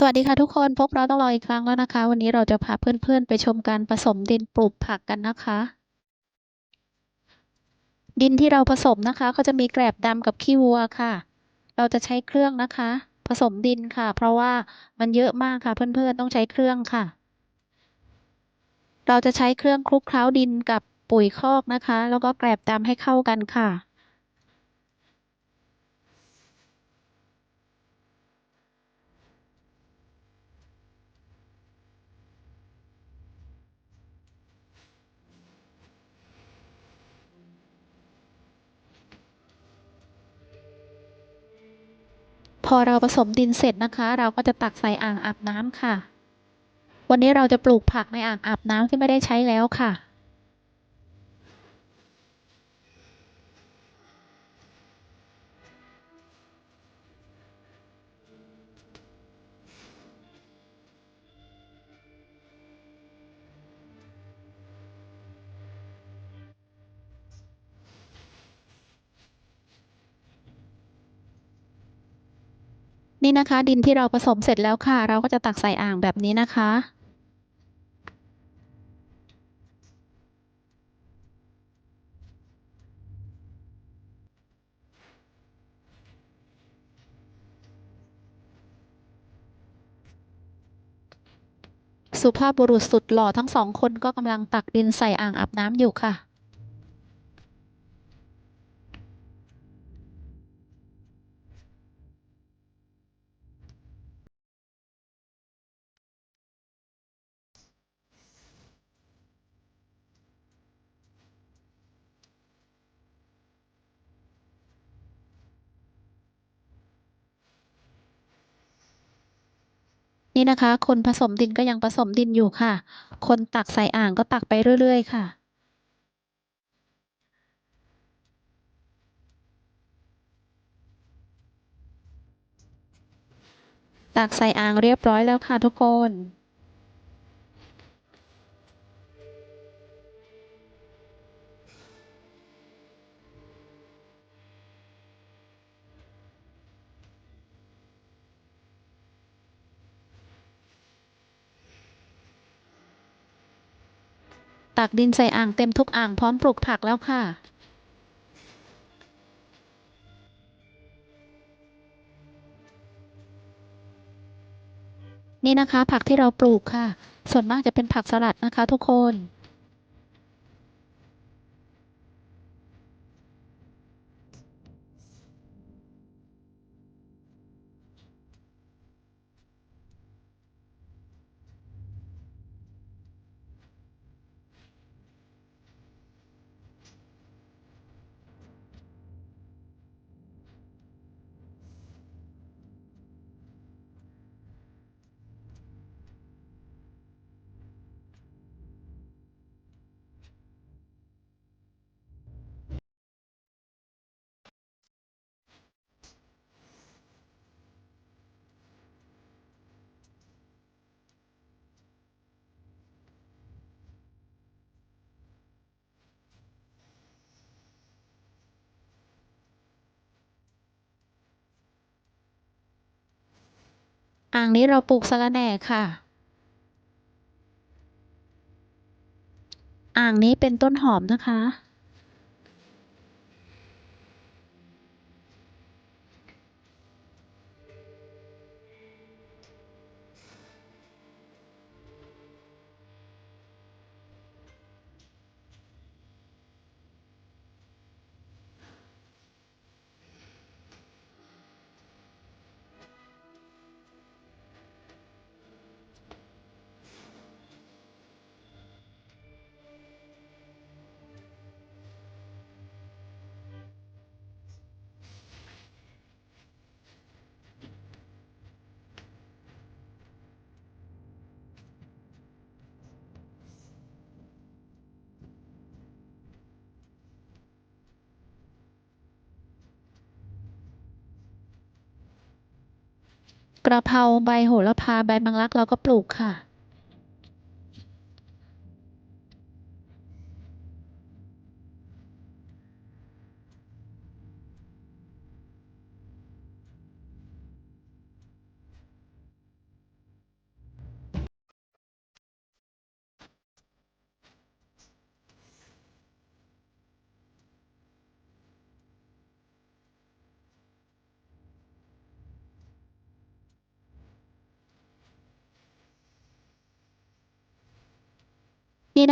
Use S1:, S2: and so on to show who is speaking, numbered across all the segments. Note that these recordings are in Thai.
S1: สวัสดีค่ะทุกคนพบเราต้องรออีกครั้งแล้วนะคะ วันนี้เราจะพาเพื่อนๆ ไปชมการผสมดินปลูกผักกันนะคะ ดินที่เราผสมนะคะ ก็จะมีแกลบดำกับขี้วัวค่ะ เราจะใช้เครื่องนะคะ ผสมดินค่ะ เพราะว่ามันเยอะมากค่ะเพื่อนๆต้องใช้เครื่องค่ะ เราจะใช้เครื่องคลุกเคล้าดินกับปุ๋ยคอกนะคะ แล้วก็แกลบดำให้เข้ากันค่ะ พอเราผสมดินเสร็จนะคะ เราก็จะตักใส่อ่างอาบน้ำค่ะ วันนี้เราจะปลูกผักในอ่างอาบน้ำที่ไม่ได้ใช้แล้วค่ะ นี่นะคะ ดินที่เราผสมเสร็จแล้วค่ะ เราก็จะตักใส่อ่างแบบนี้นะคะ สุภาพบุรุษสุดหล่อทั้งสองคนก็กำลังตักดินใส่อ่างอาบน้ำอยู่ค่ะ นี่นะคะ คนผสมดินก็ยังผสมดินอยู่ค่ะ คนตักใส่อ่างก็ตักไปเรื่อย ๆ ค่ะตักใส่อ่างเรียบร้อยแล้วค่ะทุกคน ตักดินใส่อ่างเต็มทุกอ่างพร้อมปลูกผักแล้วค่ะนี่นะคะ ผักที่เราปลูกค่ะ ส่วนมากจะเป็นผักสลัดนะคะ ทุกคน อ่างนี้เราปลูกสะระแหน่ค่ะ อ่างนี้เป็นต้นหอมนะคะ กระเพราใบโหระพาใบมังลักเราก็ปลูกค่ะ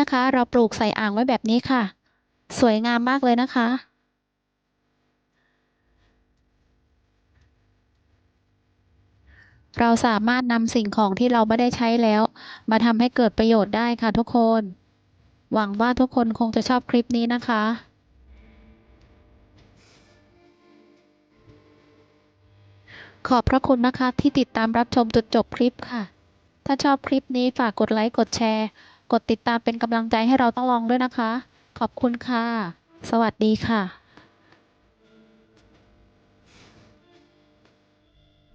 S1: นะคะ เราปลูกใส่อ่างไว้แบบนี้ค่ะ สวยงามมากเลยนะคะ เราสามารถนำสิ่งของที่เราไม่ได้ใช้แล้ว มาทำให้เกิดประโยชน์ได้ค่ะทุกคน หวังว่าทุกคนคงจะชอบคลิปนี้นะคะขอบพระคุณนะคะที่ติดตามรับชมจนจบคลิปค่ะ ถ้าชอบคลิปนี้ฝากกดไลค์ กดแชร์ กดติดตามเป็นกำลังใจให้เราต้องลองด้วยนะคะ ขอบคุณค่ะ สวัสดีค่ะ